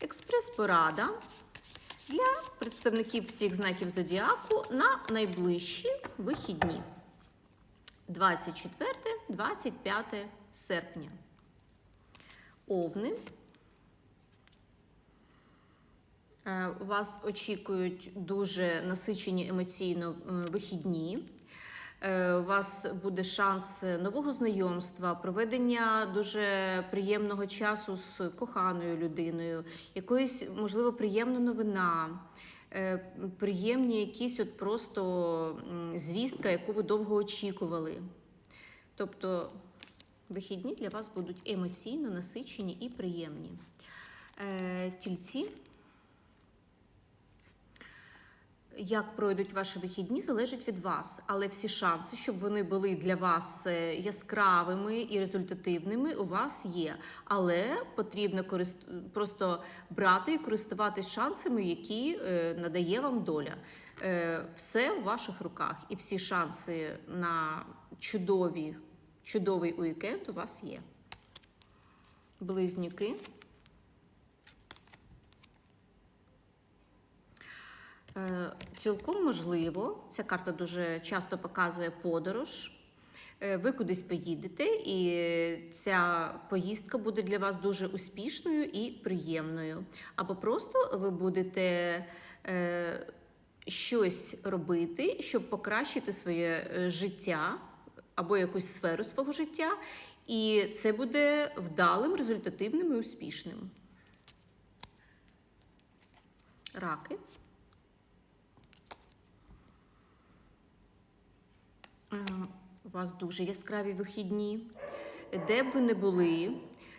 Експрес-порада для представників всіх знаків зодіаку на найближчі вихідні 24-25 серпня. Овни. Е, Вас очікують дуже насичені емоційно е, вихідні. Е, У вас буде шанс нового знайомства, проведення дуже приємного часу з коханою людиною, якоїсь, можливо, приємна новина, е, приємні якісь от просто звістка, яку ви довго очікували. Тобто вихідні для вас будуть емоційно насичені і приємні. Е, Тільці. Як пройдуть ваші вихідні, залежить від вас, але всі шанси, щоб вони були для вас е, яскравими і результативними, у вас є. Але потрібно корист- просто брати і користуватись шансами, які е, надає вам доля. Е, Все у ваших руках, і всі шанси на чудові, чудовий уікенд у вас є. Близнюки. Цілком можливо, ця карта дуже часто показує подорож. Е, Ви кудись поїдете, і ця поїздка буде для вас дуже успішною і приємною. Або просто ви будете е, щось робити, щоб покращити своє е, життя або якусь сферу свого життя, і це буде вдалим, результативним і успішним. Раки. Е, У вас дуже яскраві вихідні. Де б ви не були,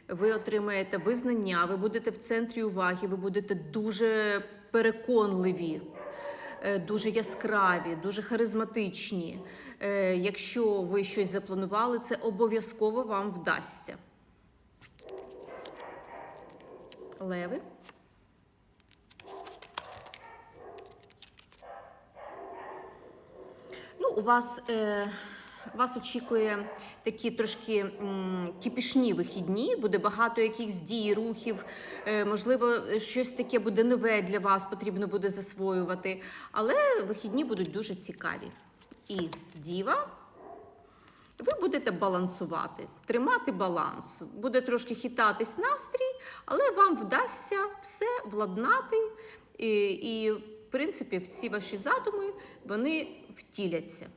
ви отримаєте визнання, ви будете в центрі уваги, ви будете дуже переконливі, е, дуже яскраві, дуже харизматичні. Е, Якщо ви щось запланували, це обов'язково вам вдасться. Леви. Ну, у вас, е, вас очікує такі трошки кіпішні вихідні, буде багато якихось дій, рухів. Е, можливо, щось таке буде нове для вас, потрібно буде засвоювати. Але вихідні будуть дуже цікаві. І діва. Ви будете балансувати, тримати баланс. Буде трошки хитатись настрій, але вам вдасться все владнати. І, і в принципі, всі ваші задуми вони втіляться.